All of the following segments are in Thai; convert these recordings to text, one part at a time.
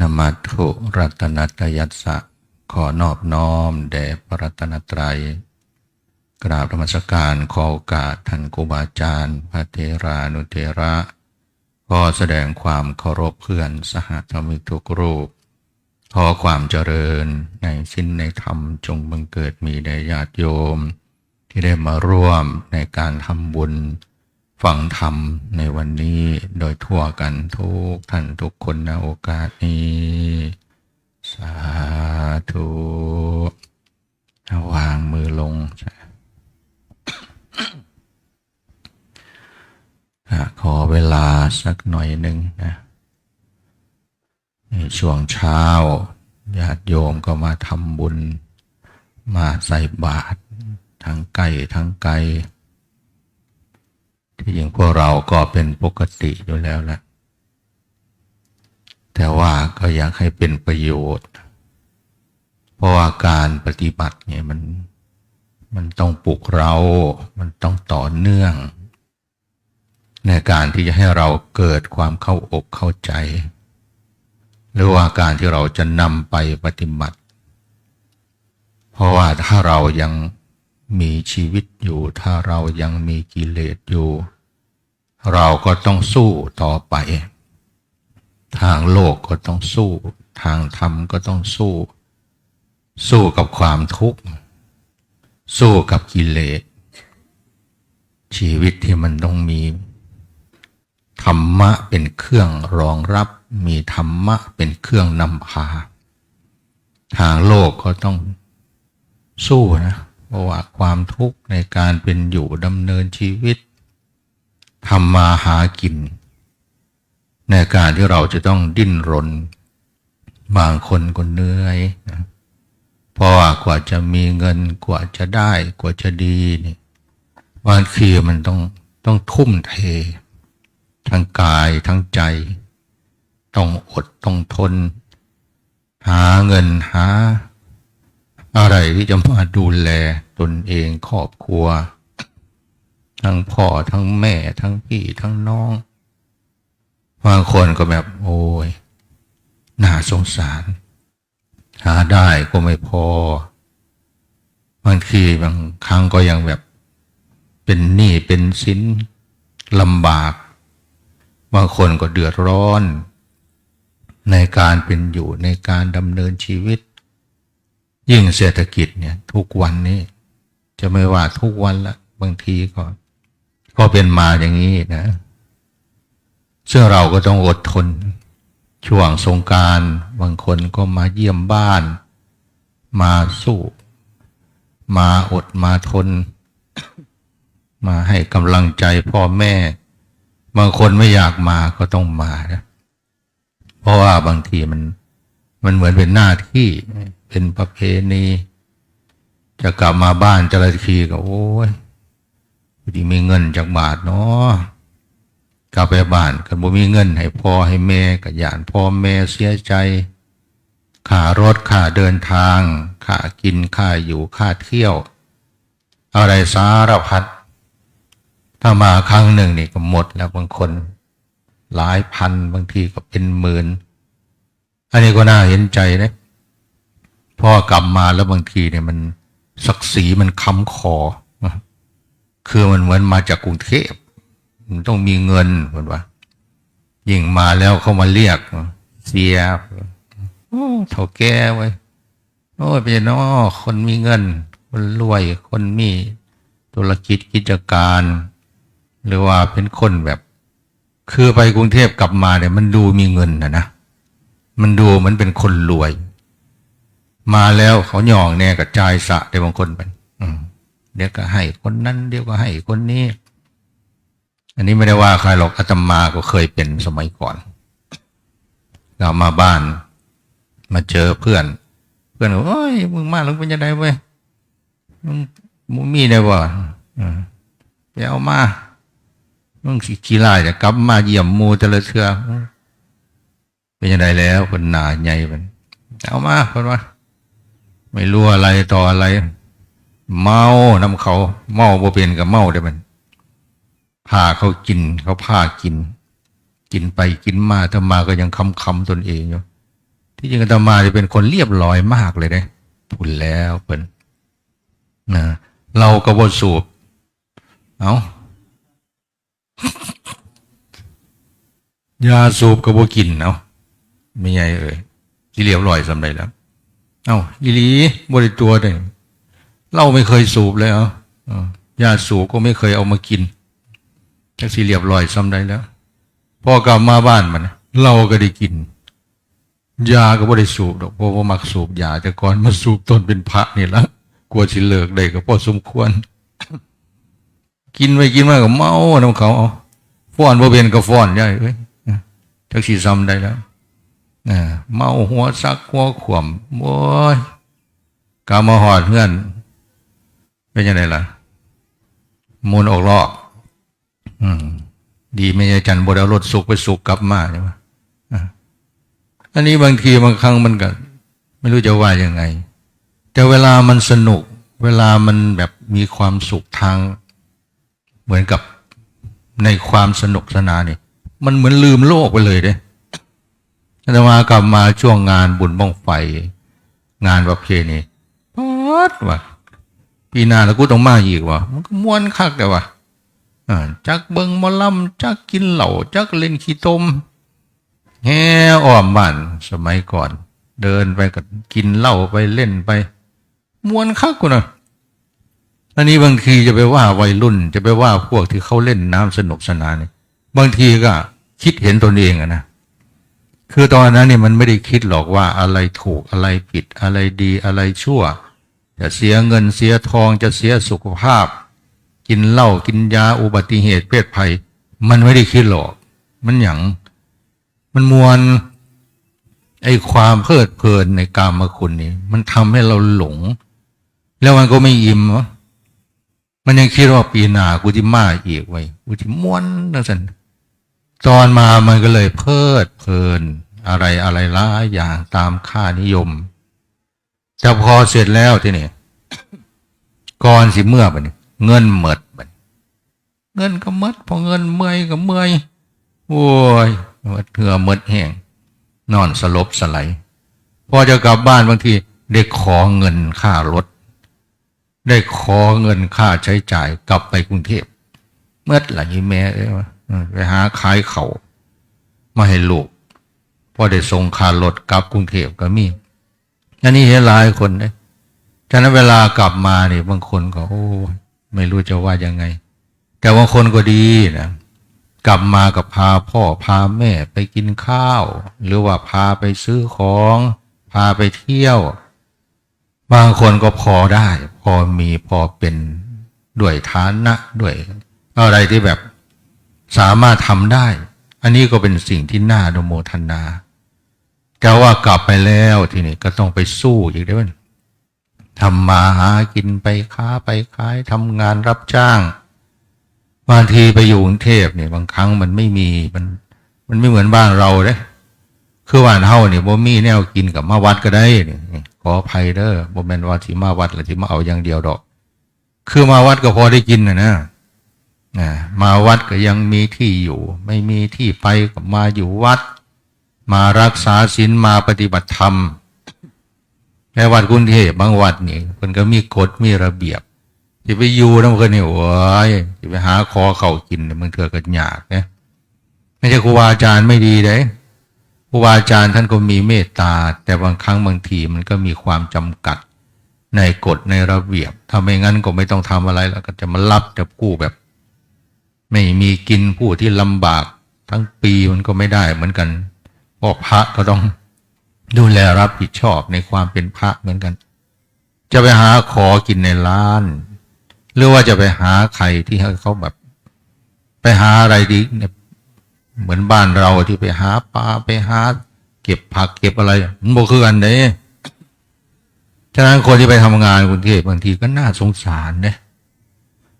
นมัตถุรัตนัตยัสสะขอนอบน้อมแด่พระรัตนตรัย กราบธรรมสการขอโอกาสท่านครูบาอาจารย์พระเทรานุเทระ ก็แสดงความเคารพเพื่อนสหธรรมิกทุกรูป ขอความเจริญในสิ้นในธรรมจงบังเกิดมีแด่ญาติโยม ที่ได้มาร่วมในการทำบุญ ฟังธรรมในวันนี้โดยทั่วกันทุกท่านทุกคนในโอกาสนี้ สาธุวางมือลงขอเวลาสักหน่อยหนึ่งนะในช่วงเช้าญาติโยมก็มาทำบุญ มาใส่บาตรทั้งไก่ทั้งไก่ ที่จริงพวกเราก็เป็นปกติอยู่แล้วแหละแต่ว่าก็อยากให้เป็นประโยชน์ เพราะว่าการปฏิบัติเนี่ยมันมันต้องปลุกเรา มันต้องต่อเนื่อง ในการที่จะให้เราเกิดความเข้าอกเข้าใจ หรือว่าการที่เราจะนำไปปฏิบัติ เพราะว่าถ้าเรายัง มีชีวิตอยู่ถ้าเรายังมีกิเลสอยู่ เราก็ต้องสู้ต่อไป ทางโลกก็ต้องสู้ ทางธรรมก็ต้องสู้ สู้กับความทุกข์ สู้กับกิเลส ชีวิตที่มันต้องมี ธรรมะเป็นเครื่องรองรับ มีธรรมะเป็นเครื่องนำพา ทางโลกก็ต้องสู้นะ ราะว่าความทุกข์ในการเป็นอยู่ดำเนินชีวิตทำมาหากิน ในการที่เราจะต้องดิ้นรน บางคนก็เหนื่อยนะเพราะว่ากว่าจะมีเงินกว่าจะได้กว่าจะดีนี่บางทีมันต้องต้องทุ่มเท ทั้งกายทั้งใจ ต้องอดต้องทน หาเงินหา อะไรที่จะมาดูแลตนเองครอบครัว ทั้งพ่อทั้งแม่ทั้งพี่ทั้งน้องบางคนก็แบบโอ้ยน่าสงสาร หาได้ก็ไม่พอบางทีบางครั้งก็ยังแบบเป็นหนี้เป็นสินลำบาก บางคนก็เดือดร้อน ในการเป็นอยู่ในการดำเนินชีวิต ยิ่งเศรษฐกิจเนี่ย ทุกวันนี้ จะไม่ว่าทุกวันละบางทีก็ ก็เป็นมาอย่างนี้นะซึ่งเราก็ต้องอดทน ช่วงสงการบางคนก็มาเยี่ยมบ้าน มาสู้ มาอดมาทน มาให้กำลังใจพ่อแม่ บางคนไม่อยากมาก็ต้องมานะ เพราะว่าบางทีมัน มันเหมือนเป็นหน้าที่เป็นประเพณี จะกลับมาบ้านจะละทีก็โอ้ยดีมีเงินจากบาทเนาะกลับไปบ้านกันบ่มีเงิน ให้พ่อให้แม่กับยานพ่อแม่เสียใจค่ารถค่าเดินทางค่ากินค่าอยู่ค่าเที่ยว อะไรสารพัดถ้ามาครั้งหนึ่งนี่ก็หมดแล้วบางคน หลายพันบางทีก็เป็นหมื่น อันนี้ก็น่าเห็นใจนะพ่อกลับมาแล้วบางทีเนี่ยมันศักดิ์ศรีมันค้ำคอ คือมันเหมือนมาจากกรุงเทพมันต้องมีเงินเหมือนว่า ยิ่งมาแล้วเขามาเรียก เสียโอ้เท่าแก่ไว้โอ้ยเป็นน้อคนมีเงิน คนรวย คนมีธุรกิจกิจการ หรือว่าเป็นคนแบบ คือไปกรุงเทพกลับมาเนี่ยมันดูมีเงินนะนะ มันดูมันเป็นคนรวย มาแล้วเขาหย่องแน่กับจายสะแต่บางคนเป็นเดี๋ยวก็ให้คนนั้นเดี๋ยวก็ให้คนนี้ อันนี้ไม่ได้ว่าใครหรอกอาตมาก็เคยเป็นสมัยก่อน เรามาบ้าน มาเจอเพื่อน เพื่อนบอกโอ้ยมึงมาแล้วเป็นยังไงเว้ยมึงมึงมีได้บ่ไปเอามามึงขี้ไล่จะกลับมาเยี่ยมมูแต่ละเชือ เป็นยังไงแล้วคนหนาใหญ่มันเอามาคนว่าไม่รู้อะไรต่ออะไร เมาน้ำเขา เมาบ่เป็นกับเมาได้มันพาเขากิน เขาพากิน กินไปกินมาถ้ามาก็ยังคำคำตนเองอยู่ที่จริงอาตมาจะเป็นคนเรียบร้อยมากเลยเนี่ยพูดแล้วเป็นนะเราก็บสูบ เอายาสูบก็บ่กินเอา ไม่ใหญ่เอ่ยที่เรียบร้อยสำเร็จแล้ว เอาอีหลีบริตัวเลยเราไม่เคยสูบเลยเอาเอยาสูบก็ไม่เคยเอามากินจักสิเรียบร้อยสำเร็จแล้วพอกลับมาบ้านมันเราก็ได้กิน ยาก็บ่ได้สูบดอกเพราะว่ามักสูบยาแต่ก่อนมาสูบตนเป็นพระนี่ละกลัวสิเลิกได้ก็พอสมควร กินไปกินมาก็เมาน้ำเขาเอาฟ้อนบ่เป็นก็ฟ้อนได้เอ้ยจักสิซ้ำได้แล้ว เมาหัวซักหัวขวมโอ้ยกามาหอดเพื่อน เป็นยังไงล่ะ มูลออกลอกอืมดีไม่ใช่จันบดเอารถสุกไปสุกกลับมาใช่ไหมอะอันนี้บางทีบางครั้งมันก็ไม่รู้จะว่ายังไง แต่เวลามันสนุก เวลามันแบบมีความสุขทาง เหมือนกับในความสนุกสนานนี่ มันเหมือนลืมโลกไปเลยเด้ อาตมากลับมาช่วงงานบุญบ้องไฟ งานประเพณีปัดว่ะปีหน้าแล้วกูต้องมาอีกว่ะมันก็ม้วนคักแต่ว่ะจักเบิงมอลำจักกินเหล้าจักเล่นขี้ตมแฮ่อ้อมบ้านสมัยก่อน เดินไปก็กินเหล้าไปเล่นไปม้วนคักกูนะอันนี้บางทีจะไปว่าวัยรุ่น จะไปว่าพวกที่เขาเล่นน้ำสนุกสนานนี่บางทีก็คิดเห็นตนเองอะนะ คือตอนนั้นเนี่ยมันไม่ได้คิดหรอกว่าอะไรถูกอะไรผิดอะไรดีอะไรชั่ว จะเสียเงินเสียทองจะเสียสุขภาพ กินเหล้ากินยาอุบัติเหตุเพศภัย มันไม่ได้คิดหรอก มันอย่างมันมวลไอ้ความเพลิดเพลินในกามคุณนี่มันทำให้เราหลง แล้วมันก็ไม่อิ่มมันยังคิดว่าปีหน้ากูจะมาอีกไว้กูจะม้วนนั่นสัน ตอนมามันก็เลยเพลิดเพลิน อะไรอะไรล้ายอย่างตามค่านิยม แต่พอเสร็จแล้วที่นี่ก่อนสิเมื่อบันเงินหมดบัดนี้เงินก็มดพอเงินเมื่อยก็เมื่อยโอ้ยเหงื่อมดแห้งนอนสลบสไลพอจะกลับบ้านบางทีได้ขอเงินค่ารถ ได้ขอเงินค่าใช้จ่ายกลับไปกรุงเทพเมื่อไหร่แม่เอ้ยวะ ไปหาขายเขามาให้ลูกพอได้ส่งคารถกลับกรุงเทพก็มีอันนี้เห็นหลายคนเลยฉะนั้นเวลากลับมาเนี่ยบางคนก็โอ้ไม่รู้จะว่ายังไง แต่บางคนก็ดีนะกลับมากับพาพ่อพาแม่ไปกินข้าว หรือว่าพาไปซื้อของ พาไปเที่ยว บางคนก็พอได้ พอมีพอเป็นด้วยฐานะด้วย อะไรที่แบบ สามารถทำได้ อันนี้ก็เป็นสิ่งที่น่าอนุโมทนาแต่ว่ากลับไปแล้วทีนี้ก็ต้องไปสู้อีกด้วยทำมาหากินไปค้าไปขายทำงานรับจ้างบางทีไปอยู่กรุงเทพเนี่ยบางครั้งมันไม่มีมัน มันไม่เหมือนบ้านเราเด้คือว่านเฮาเนี่ยบ่มีแนวกินกับมาวัดก็ได้นี่ขออภัยเด้อบ่แม่นว่าที่มาวัดหรือที่มาเอาอย่างเดียวดอก คือมาวัดก็พอได้กินนะนะ นะมาวัดก็ยังมีที่อยู่ ไม่มีที่ไปก็มาอยู่วัด มารักษาศีลมาปฏิบัติธรรมในวัดกรุงเทพบางวัดนี่มันก็มีกฎมีระเบียบจะไปอยู่นะมันก็นี่โอ้ยจะไปหาคอเข่ากินมันเถื่อกันยากนะไม่ใช่ครูบาอาจารย์ไม่ดีเด้ครูบาอาจารย์ท่านก็มีเมตตา แต่บางครั้งบางทีมันก็มีความจำกัดในกฎในระเบียบถ้าไม่งั้นก็ไม่ต้องทำอะไรแล้วก็จะมารับจะกู้แบบ ไม่มีกินผู้ที่ลำบากทั้งปีมันก็ไม่ได้เหมือนกันเพราะพระก็ต้องดูแลรับผิดชอบในความเป็นพระเหมือนกัน จะไปหาขอกินในร้าน หรือว่าจะไปหาใครที่เขาแบบ ไปหาอะไรดีเนี่ยเหมือนบ้านเราที่ไปหาปลาไปหา เก็บผักเก็บอะไรมันบ่คือกันเด้ฉะนั้นคนที่ไปทำงานกรุงเทพบางทีก็น่าสงสารเนี่ย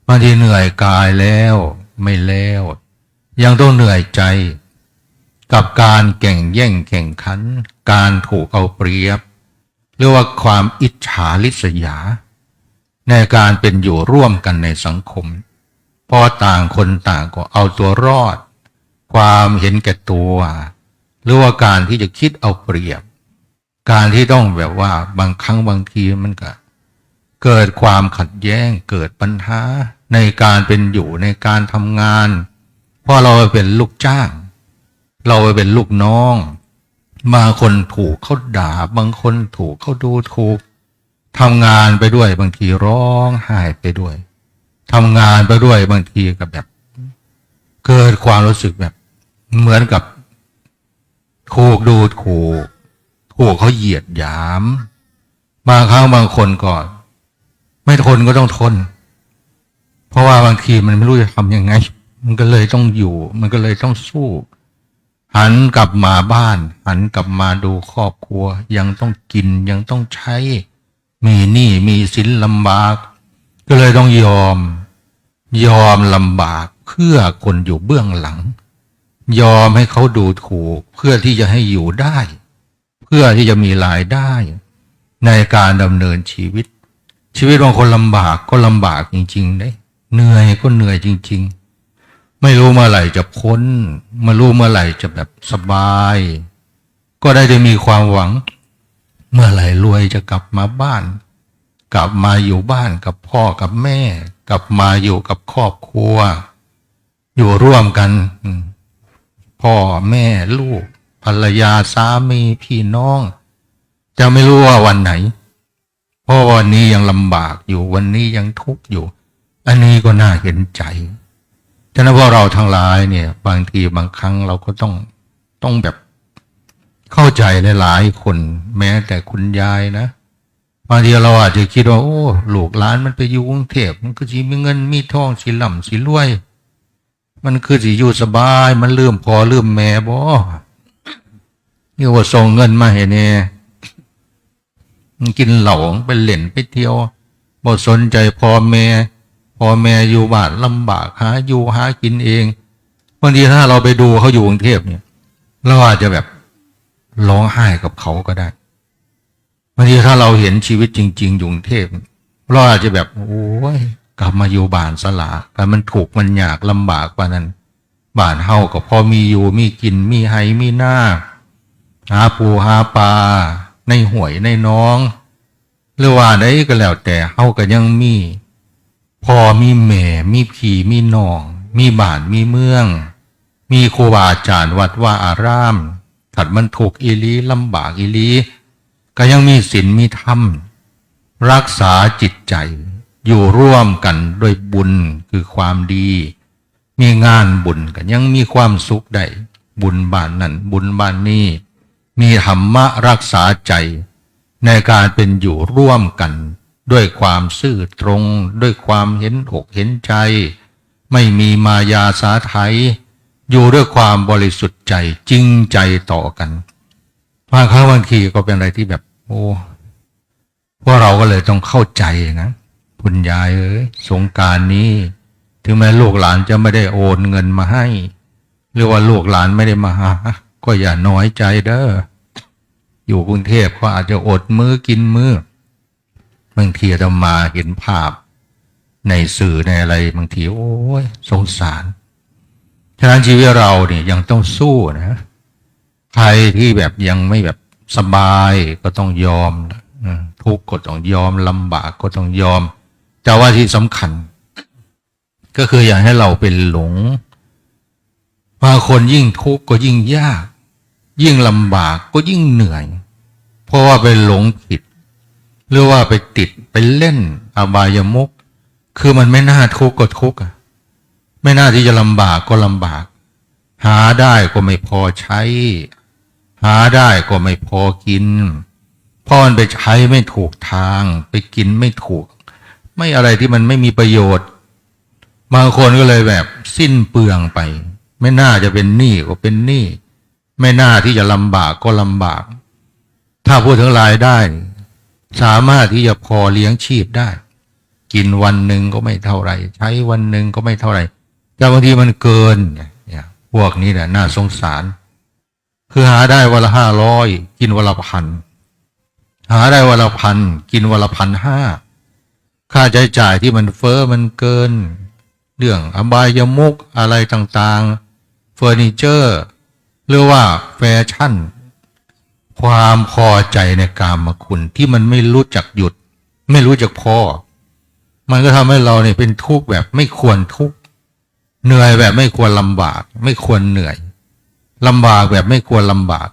บางทีเหนื่อยกายแล้ว ไม่แล้ว ยังต้องเหนื่อยใจ กับการแข่งแย่งแข่งขัน การถูกเอาเปรียบ หรือว่าความอิจฉาริษยา ในการเป็นอยู่ร่วมกันในสังคมพราะต่างคนต่างก็เอาตัวรอด ความเห็นแก่ตัว หรือว่าการที่จะคิดเอาเปรียบ การที่ต้องแบบว่าบางครั้งบางทีมันก็เกิดความขัดแย้งเกิดปัญหา ในการเป็นอยู่ในการทำงาน เพราะเราเป็นลูกจ้าง เราเป็นลูกน้องบางคนถูกเขาด่า บางคนถูกเขาดูถูกทำงานไปด้วยบางทีร้องไห้ไปด้วยทำงานไปด้วยบางทีกับแบบ เกิดความรู้สึกแบบ เหมือนกับ ถูกดูถูกถูกเขาเหยียดหยาม บางครั้งบางคนก็ไม่ทนก็ต้องทน ราะว่าบางทีมันไม่รู้จะทำยังไง มันก็เลยต้องอยู่ มันก็เลยต้องสู้ หันกลับมาบ้าน หันกลับมาดูครอบครัว ยังต้องกินยังต้องใช้ มีหนี้มีสินลำบาก ก็เลยต้องยอม ยอมลำบากเพื่อคนอยู่เบื้องหลัง ยอมให้เขาดูถูก เพื่อที่จะให้อยู่ได้ เพื่อที่จะมีรายได้ ในการดำเนินชีวิต ชีวิตบางคนลำบากก็ลำบากจริงๆได้ เหนื่อยก็เหนื่อยจริง ๆ ไม่รู้เมื่อไหร่จะพ้นไม่รู้เมื่อไหร่จะแบบสบาย ก็ได้จะมีความหวัง เมื่อไหร่รวยจะกลับมาบ้าน กลับมาอยู่บ้านกับพ่อกับแม่ กลับมาอยู่กับครอบครัว อยู่ร่วมกัน พ่อแม่ลูก ภรรยาสามีพี่น้อง จะไม่รู้ว่าวันไหนเพราะวันนี้ยังลำบากอยู่วันนี้ยังทุกข์อยู่ อันนี้ก็น่าเห็นใจฉะนั้นพวกเราทั้งหลายเนี่ย บางทีบางครั้งเราก็ต้องต้องแบบเข้าใจหลายๆคน แม้แต่คุณยายนะบางทีเราอาจจะคิดว่า โอ้ลูกหลานมันไปอยู่กรุงเทพมันก็สิมีเงินมีทองสิล่ำสิรวย มันคือสิอยู่สบาย มันลืมพอลืมแม่บ่นี่ว่าส่งเงินมาให้เนี่ยมันกินเหล่าไปเล่นไปเที่ยวบ่สนใจพอแม่ พ่อแม่อยู่บ้านลำบากหาอยู่หากินเองบางทีถ้าเราไปดูเขาอยู่กรุงเทพเนี่ยเราอาจจะแบบร้องไห้กับเขาก็ได้บางทีถ้าเราเห็นชีวิตจริง ๆ อยู่กรุงเทพเราอาจจะแบบโอ้ยกลับมาอยู่บ้านสลาแต่มันถูกมันยากลำบากกว่านั้นบ้านเฮาก็พอมีอยู่มีกินมีไห้มีหน้า หาปูหาปลาในห่วยในน้อง หรือว่าได้ก็แล้วแต่เฮาก็ยังมี พ่อมีแม่ มีพี่ มีน้อง มีบ้าน มีเมือง มีครูบาอาจารย์วัดว่าอารามถัดมันถูกอีลีลำบากอีลี ก็ยังมีศีลมีธรรม รักษาจิตใจ อยู่ร่วมกันด้วยบุญคือความดี มีงานบุญกันยังมีความสุขได้บุญบ้านนั้นบุญบ้านนี้มีธรรมะรักษาใจ ในการเป็นอยู่ร่วมกัน ด้วยความซื่อตรง ด้วยความเห็นอกเห็นใจ ไม่มีมายาสาไทยอยู่ด้วยความบริสุทธิ์ใจจริงใจต่อกันบางครั้งบางทีก็เป็นอะไรที่แบบ โอ้พวกเราก็เลยต้องเข้าใจนะคุณยายเอ้ยสงการนี้ ถึงแม้ลูกหลานจะไม่ได้โอนเงินมาให้ หรือว่าลูกหลานไม่ได้มาหา ก็อย่าน้อยใจเด้ออยู่กรุงเทพก็อาจจะอดมื้อกินมื้อ บางทีจะมาเห็นภาพในสื่อในอะไรบางทีโอ้ยสงสารฉะนั้นชีวิตเราเนี่ยยังต้องสู้นะใครที่แบบยังไม่แบบสบายก็ต้องยอมอืมทุกข์ก็ต้องยอมลำบากก็ต้องยอม แต่ว่าที่สำคัญ ก็คืออย่าให้เราเป็นหลงบางคนยิ่งทุกข์ก็ยิ่งยาก ยิ่งลำบากก็ยิ่งเหนื่อย เพราะว่าไปหลงผิด หรือว่าไปติดไปเล่นอบายมุก คือมันไม่น่าทุกข์ก็ทุกข์อะไม่น่าที่จะลำบากก็ลำบาก หาได้ก็ไม่พอใช้ หาได้ก็ไม่พอกินพราะมันไปใช้ไม่ถูกทาง ไปกินไม่ถูก ไม่อะไรที่มันไม่มีประโยชน์ บางคนก็เลยแบบสิ้นเปลืองไป ไม่น่าจะเป็นหนี้ก็เป็นหนี้ไม่น่าที่จะลำบากก็ลำบาก ถ้าพูดถึงรายได้ สามารถที่จะพอเลี้ยงชีพได้ กินวันหนึ่งก็ไม่เท่าไหร่ ใช้วันหนึ่งก็ไม่เท่าไหร่แต่บางทีมันเกินเนี่ยพวกนี้แหละน่าสงสาร คือหาได้วันละห้าร้อยกินวันละพันหาได้วันละพันกินวันละพันห้าค่าใช้จ่ายที่มันเฟอ้อมันเกิน เรื่องอบายมุกอะไรต่างๆ เฟอร์นิเจอร์ หรือว่าแฟชั่น ความพอใจในกามคุณที่มันไม่รู้จักหยุด ไม่รู้จักพอ มันก็ทำให้เราเนี่ยเป็นทุกข์แบบไม่ควรทุกข์เหนื่อยแบบไม่ควรลำบาก ไม่ควรเหนื่อยลำบากแบบไม่ควรลำบาก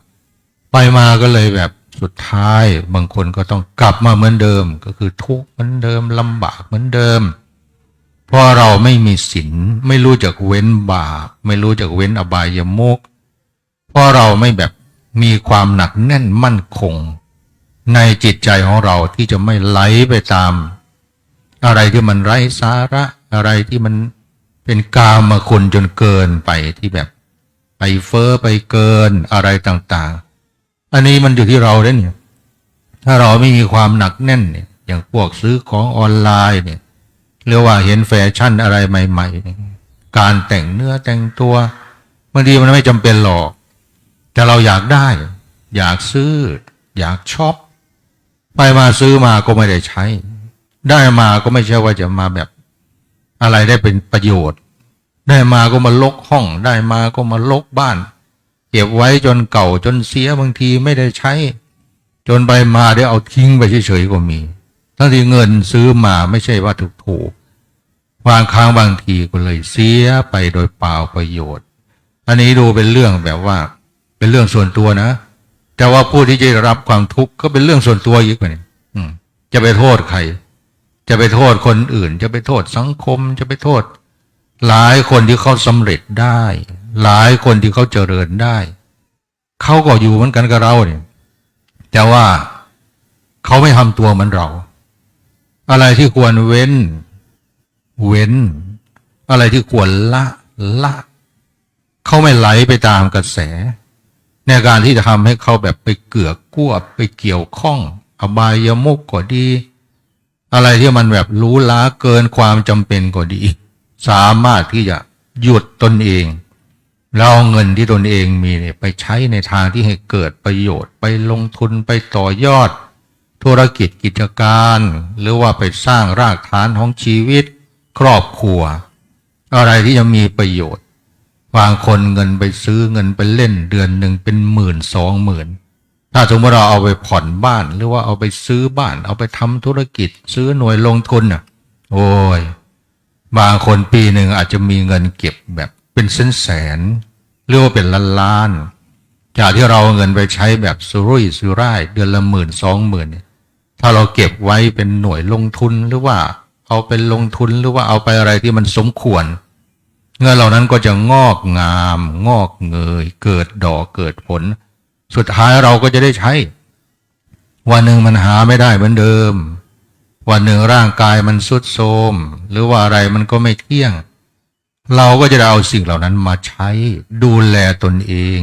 ไปมาก็เลยแบบสุดท้ายบางคนก็ต้องกลับมาเหมือนเดิม ก็คือทุกข์เหมือนเดิมลำบากเหมือนเดิม เพราะเราไม่มีศีลไม่รู้จักเว้นบาปไม่รู้จักเว้นอบายมุกเพราะเราไม่แบบ มีความหนักแน่นมั่นคง ในจิตใจของเราที่จะไม่ไหลไปตาม อะไรที่มันไร้สาระอะไรที่มันเป็นกามคุณจนเกินไปที่แบบ ไปเฟอ้อไปเกินอะไรต่าง ๆ อันนี้มันอยู่ที่เราเด้เนี่ย ถ้าเราไม่มีความหนักแน่นเนี่ย อย่างพวกซื้อของออนไลน์เนี่ยหรือว่าเห็นแฟชั่นอะไรใหม่ ๆ การแต่งเนื้อแต่งตัวบางทีมันไม่จำเป็นหรอก แต่เราอยากได้ อยากซื้อ อยากช็อปไปมาซื้อมาก็ไม่ได้ใช้ ได้มาก็ไม่ใช่ว่าจะมาแบบอะไรได้เป็นประโยชน์ ได้มาก็มาลกห้อง ได้มาก็มาลกบ้าน เก็บไว้จนเก่าจนเสียบางทีไม่ได้ใช้ จนไปมาได้เอาทิ้งไปเฉยๆก็มีทั้งที่เงินซื้อมาไม่ใช่ว่าถูกถูกบางครั้งบางทีก็เลยเสียไปโดยเปล่าประโยชน์ อันนี้ดูเป็นเรื่องแบบว่า เป็นเรื่องส่วนตัวนะ แต่ว่าผู้ที่จะรับความทุกข์ก็เป็นเรื่องส่วนตัวอีกกว่านี่อืมจะไปโทษใคร จะไปโทษคนอื่น จะไปโทษสังคม จะไปโทษ หลายคนที่เขาสำเร็จได้ หลายคนที่เขาเจริญได้ เขาก็อยู่เหมือนกันกับเราเนี่ยแต่ว่าเขาไม่ทำตัวเหมือนเรา อะไรที่ควรเว้น เว้น อะไรที่ควรละละ เขาไม่ไหลไปตามกระแส ในการที่จะทำให้เขาแบบไปเกือกกลัวไปเกี่ยวข้อง อบายมุกก็ดี อะไรที่มันแบบรู้ล้าเกินความจำเป็นก็ดี สามารถที่จะหยุดตนเองแล้วเอาเงินที่ตนเองมีเนี่ยไปใช้ในทางที่ให้เกิดประโยชน์ ไปลงทุนไปต่อยอด ธุรกิจกิจการ หรือว่าไปสร้างรากฐานของชีวิต ครอบครัว อะไรที่จะมีประโยชน์ บางคนเงินไปซื้อเงินไปเล่นเดือนหนึ่งเป็นหมื่นสองหมื่นถ้าสมมติเราเอาไปผ่อนบ้านหรือว่าเอาไปซื้อบ้าน เอาไปทำธุรกิจ ซื้อหน่วยลงทุนอะ โอ้ย บางคนปีหนึ่งอาจจะมีเงินเก็บแบบเป็นแสนแสนหรือว่าเป็นล้านล้านจากที่เราเงินไปใช้แบบสุรุ่ยสุร่าย เดือนละหมื่นสองหมื่นถ้าเราเก็บไว้เป็นหน่วยลงทุนหรือว่า เอาเป็นลงทุนหรือว่าเอาไปอะไรที่มันสมควร เงินเหล่านั้นก็จะงอกงาม งอกเงย เกิดดอกเกิดผล สุดท้ายเราก็จะได้ใช้ วันหนึ่งมันหาไม่ได้เหมือนเดิม วันหนึ่งร่างกายมันสุดโทมหรือว่าอะไรมันก็ไม่เที่ยง เราก็จะเอาสิ่งเหล่านั้นมาใช้ดูแลตนเอง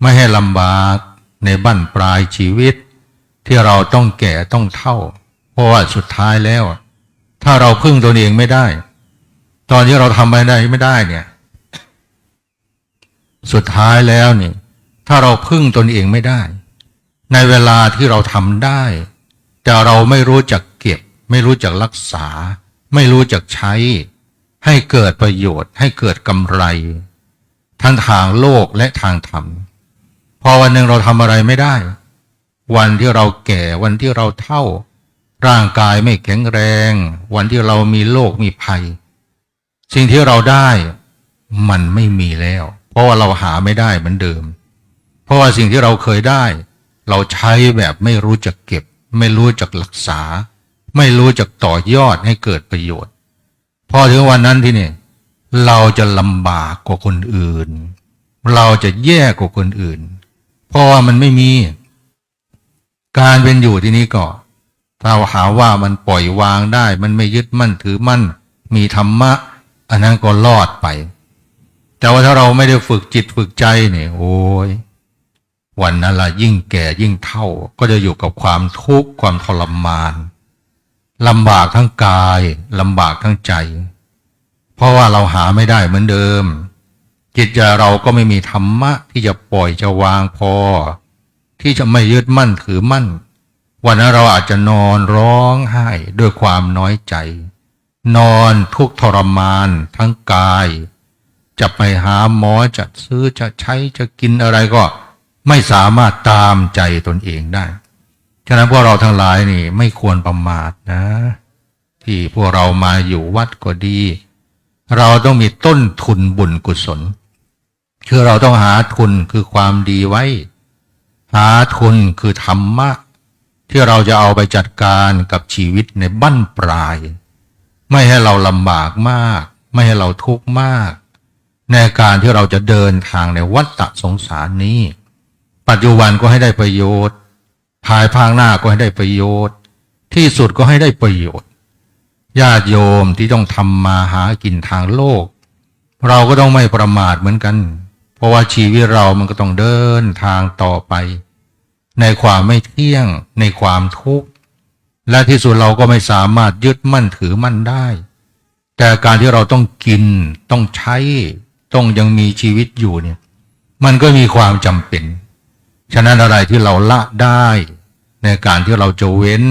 ไม่ให้ลำบากในบั้นปลายชีวิต ที่เราต้องแก่ต้องเท่า เพราะว่าสุดท้ายแล้ว ถ้าเราพึ่งตนเองไม่ได้ ตอนที่เราทำอะไรไม่ได้เนี่ย สุดท้ายแล้วเนี่ย ถ้าเราพึ่งตนเองไม่ได้ ในเวลาที่เราทำได้ แต่เราไม่รู้จักเก็บ ไม่รู้จักรักษา ไม่รู้จักใช้ ให้เกิดประโยชน์ ให้เกิดกำไร ทั้งทางโลกและทางธรรม พอวันหนึ่งเราทำอะไรไม่ได้ วันที่เราแก่วันที่เราเฒ่า ร่างกายไม่แข็งแรง วันที่เรามีโรคมีภัย สิ่งที่เราได้มันไม่มีแล้ว เพราะว่าเราหาไม่ได้เหมือนเดิม เพราะว่าสิ่งที่เราเคยได้ เราใช้แบบไม่รู้จักเก็บ ไม่รู้จักรักษา ไม่รู้จักต่อยอดให้เกิดประโยชน์ พอถึงวันนั้นที่นี่เราจะลำบากกว่าคนอื่น เราจะแย่กว่าคนอื่น เพราะว่ามันไม่มี การเป็นอยู่ที่นี้ก็เราหาว่ามันปล่อยวางได้ มันไม่ยึดมั่นถือมั่น มีธรรมะ อันนั้นก็รอดไป แต่ว่าถ้าเราไม่ได้ฝึกจิตฝึกใจเนี่ยโอ้ยวันนั้นละยิ่งแก่ยิ่งเท่าก็จะอยู่กับความทุกข์ความทรมานลำบากทั้งกายลำบากทั้งใจ เพราะว่าเราหาไม่ได้เหมือนเดิม จิตใจเราก็ไม่มีธรรมะที่จะปล่อยจะวางพอ ที่จะไม่ยึดมั่นถือมั่น วันนั้นเราอาจจะนอนร้องไห้ด้วยความน้อยใจ นอนทุกทรมานทั้งกาย จะไปหาหมอจะซื้อจะใช้จะกินอะไรก็ ไม่สามารถตามใจตนเองได้ ฉะนั้นพวกเราทั้งหลายนี่ไม่ควรประมาทนะ ที่พวกเรามาอยู่วัดก็ดี เราต้องมีต้นทุนบุญกุศล คือเราต้องหาทุนคือความดีไว้ หาทุนคือธรรมะ ที่เราจะเอาไปจัดการกับชีวิตในบั้นปลาย ไม่ให้เราลำบากมาก ไม่ให้เราทุกข์มาก ในการที่เราจะเดินทางในวัฏสงสารนี้ ปัจจุบันก็ให้ได้ประโยชน์ ภายภาคหน้าก็ให้ได้ประโยชน์ ที่สุดก็ให้ได้ประโยชน์ญาติโยมที่ต้องทำมาหากินทางโลก เราก็ต้องไม่ประมาทเหมือนกัน เพราะว่าชีวิตเรามันก็ต้องเดินทางต่อไป ในความไม่เที่ยง ในความทุกข์ และที่สุดเราก็ไม่สามารถยึดมั่นถือมั่นได้ แต่การที่เราต้องกิน ต้องใช้ ต้องยังมีชีวิตอยู่เนี่ย มันก็มีความจำเป็น ฉะนั้นอะไรที่เราละได้ ในการที่เราจะเว้น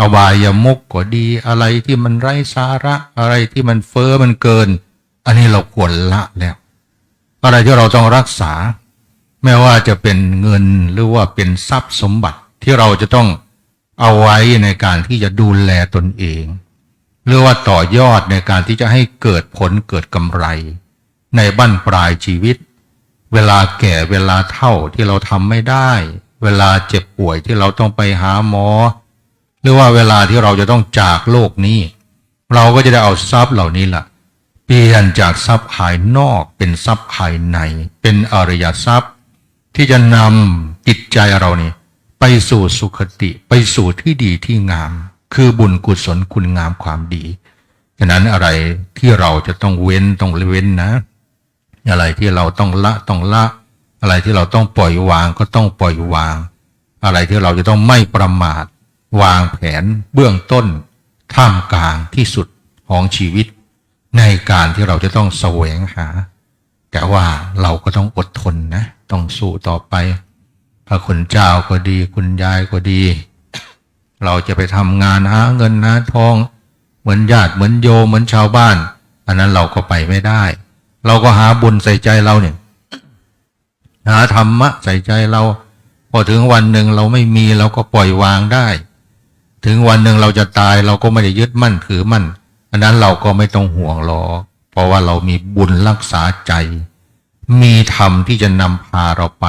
อบายามุกก็ดี อะไรที่มันไร้สาระ อะไรที่มันเฟอ้อมันเกิน อันนี้เราควรละแล้ว อะไรที่เราต้องรักษา ไม่ว่าจะเป็นเงินหรือว่าเป็นทรัพย์สมบัติที่เราจะต้อง เอาไว้ในการที่จะดูแลตนเอง หรือว่าต่อยอดในการที่จะให้เกิดผลเกิดกำไร ในบั้นปลายชีวิต เวลาแก่เวลาเท่าที่เราทำไม่ได้ เวลาเจ็บป่วยที่เราต้องไปหาหมอ หรือว่าเวลาที่เราจะต้องจากโลกนี้ เราก็จะได้เอาทรัพย์เหล่านี้ล่ะเปลี่ยนจากทรัพย์ภายนอกเป็นทรัพย์ภายใน เป็นอริยทรัพย์ ที่จะนำจิตใจเรานี่ ไปสู่สุขติไปสู่ที่ดีที่งาม คือบุญกุศลคุณงามความดีฉะนั้นอะไรที่เราจะต้องเว้นต้องเว้นนะ อะไรที่เราต้องละต้องละ อะไรที่เราต้องปล่อยวางก็ต้องปล่อยวาง อะไรที่เราจะต้องไม่ประมาท วางแผนเบื้องต้น ท่ามกลางที่สุดของชีวิต ในการที่เราจะต้องแสวงหา แต่ว่าเราก็ต้องอดทนนะ ต้องสู้ต่อไป พระคุณเจ้าก็ดี คุณยายก็ดี เราจะไปทำงานหาเงินหาทอง เหมือนญาติเหมือนโยเหมือนชาวบ้าน อันนั้นเราก็ไปไม่ได้ เราก็หาบุญใส่ใจเราเนี่ย หาธรรมะใส่ใจเรา พอถึงวันหนึ่งเราไม่มีเราก็ปล่อยวางได้ ถึงวันหนึ่งเราจะตายเราก็ไม่ได้ยึดมั่นถือมั่น อันนั้นเราก็ไม่ต้องห่วงหรอกเพราะว่าเรามีบุญรักษาใจ มีธรรมที่จะนำพาเราไป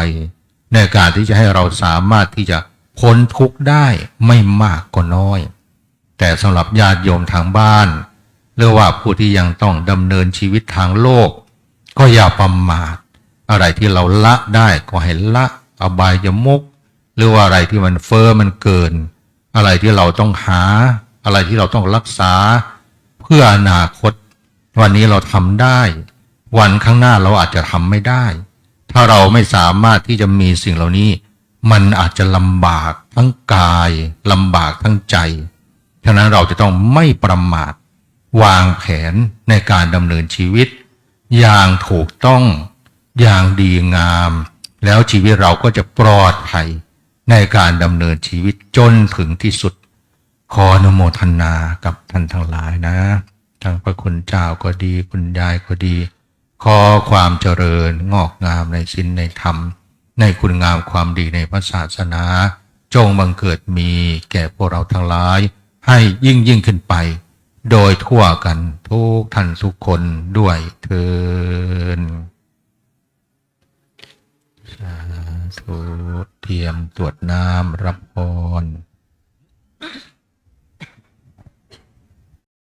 ในการที่จะให้เราสามารถที่จะพ้นทุกข์ได้ไม่มากก็น้อย แต่สำหรับญาติโยมทางบ้าน หรือว่าผู้ที่ยังต้องดำเนินชีวิตทางโลก ก็อย่าประมาท อะไรที่เราละได้ก็ให้ละอบายยมุก หรือว่าอะไรที่มันเฟอ้อมันเกิน อะไรที่เราต้องหา อะไรที่เราต้องรักษา เพื่ออนาคต วันนี้เราทำได้ วันข้างหน้าเราอาจจะทำไม่ได้ ถ้าเราไม่สามารถที่จะมีสิ่งเหล่านี้ มันอาจจะลำบากทั้งกายลำบากทั้งใจ ฉะนั้นเราจะต้องไม่ประมาท วางแผนในการดำเนินชีวิต อย่างถูกต้องอย่างดีงาม แล้วชีวิตเราก็จะปลอดภัยในการดำเนินชีวิตจนถึงที่สุด ขออนุโมทนากับท่านทั้งหลายนะ ทั้งพระคุณเจ้าก็ดี คุณยายก็ดี ขอความเจริญงอกงามในศีลในธรรม ในคุณงามความดีในพระศาสนา จงบังเกิดมีแก่พวกเราทั้งหลาย ให้ยิ่งยิ่งขึ้นไป โดยทั่วกันทุกท่านทุกคนด้วยเทินสาธุเทียมตรวจน้ำรับพร